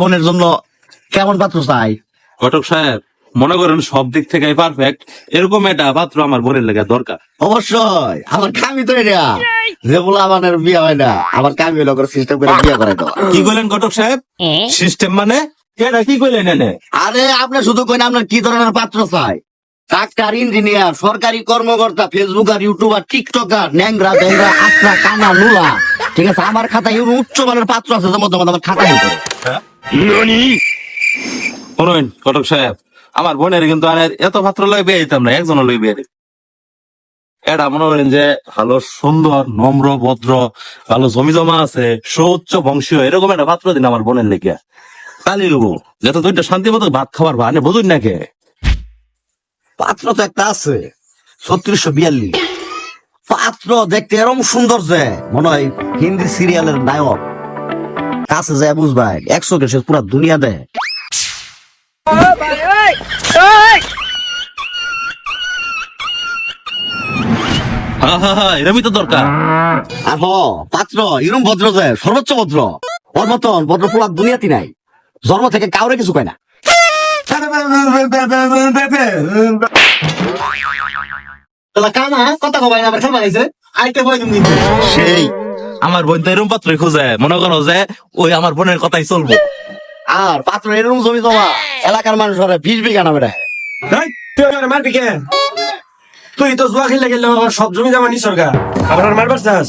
বোনের জন্য কেমন পাত্র চাই? ঘটক সাহেব মনে করেন সব দিক থেকে পারফেক্ট এরকম একটা পাত্র আমার বোনের লেগে দরকার। অবশ্যই আমার কামি তো এটা। যে বলে আমার বিয়ে হয় না আমার কামি হলো করে সিস্টেম করে বিয়ে করাই দেওয়া। কি কইলেন ঘটক সাহেব? সিস্টেম মানে? এটা কি কইলেন এনে? আরে আপনি শুধু কইন আপনার কি ধরনের পাত্র চাই? ডাক্তার ইঞ্জিনিয়ার সরকারি কর্মকর্তা ফেসবুক আর ইউটিউবার টিকটকার ন্যাংরা ড্যাংরা আটরা কানা নুলা ঠিক আছে আমার খাতায় এরকম উচ্চ মানের পাত্র আছে যেমন তোমার আমার খাতায় করে শুনুন ঘটক সাহেব আমার বোনের কিন্তু আর এত পাত্র লই বিয়ে দিতাম না একজন লই বিয়ে দিতাম। এটা মনে করেন যে ভালো সুন্দর নম্র ভদ্র ভালো জমি জমা আছে সুউচ্চ বংশীয় এরকম একটা পাত্র দিন আমার বোনের লেগে কালি লবো যাতে দুইটা শান্তি মতো ভাত খাবার ভানে বুঝুন না কে। পাত্র তো একটা আছে ছত্রিশশো বিয়াল্লিশ। পাত্র দেখতে এরম সুন্দর যে মনে হয় হিন্দি সিরিয়ালের নায়ক। কাছে যায় বুঝবাই একশো কে সে পুরা দুনিয়া দেয়। হা হা হা এরমই তো দরকার। আর হ পাত্র এরম ভদ্র যে সর্বোচ্চ ভদ্র। ওর মতন ভদ্র পোলা দুনিয়াতে নাই। জন্ম থেকে কাউরে কিছু কয় না। তুমি? সেই আমার বোন তো এরম পাত্রই খুঁজে। মনে করো যে ওই আমার বোনের কথাই চলবো। আর পাত্র এরকম জমি জমা এলাকার মানুষ ওরা বিশ বিঘা নামে তুই মারবি কে? তুই তো জুয়া খেলে গেলে আমার সব জমি জমা নিস সরকার আবার মারবার চাস?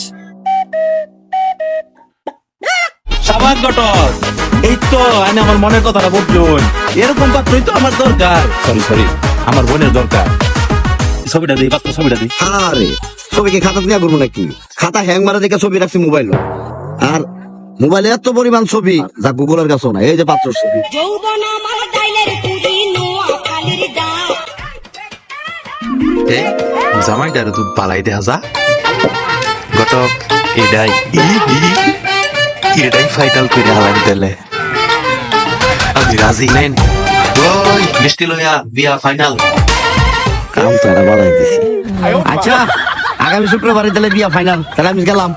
সাবান ঘটক এই তো আমি আমার মনের কথাটা বুঝলুন এরকম পাত্রই তো আমার দরকার। সরি সরি আমার বোনের দরকার। ছবিটা দিই পাত্র ছবিটা দিই। আরে ছবিকে খাতা দিয়া করব নাকি? খাতা হ্যাং মারা দেখে ছবি রাখছি মোবাইল আর মোবাইলে এত পরিমাণ ছবি যা গুগলের কাছেও না এই যে পাত্র ছবি। জামাইটারে তুই পালাই দেখা যা গটক এডাই ই ই এডাই ফাইটাল করে হালাই দিলে। রাজি নেন ওই মিষ্টি লইয়া বিয়া ফাইনাল কাম তারা বাড়াই দিছি আচ্ছা আগামী শুক্রবারে তাহলে বিয়া ফাইনাল তাহলে আমি গেলাম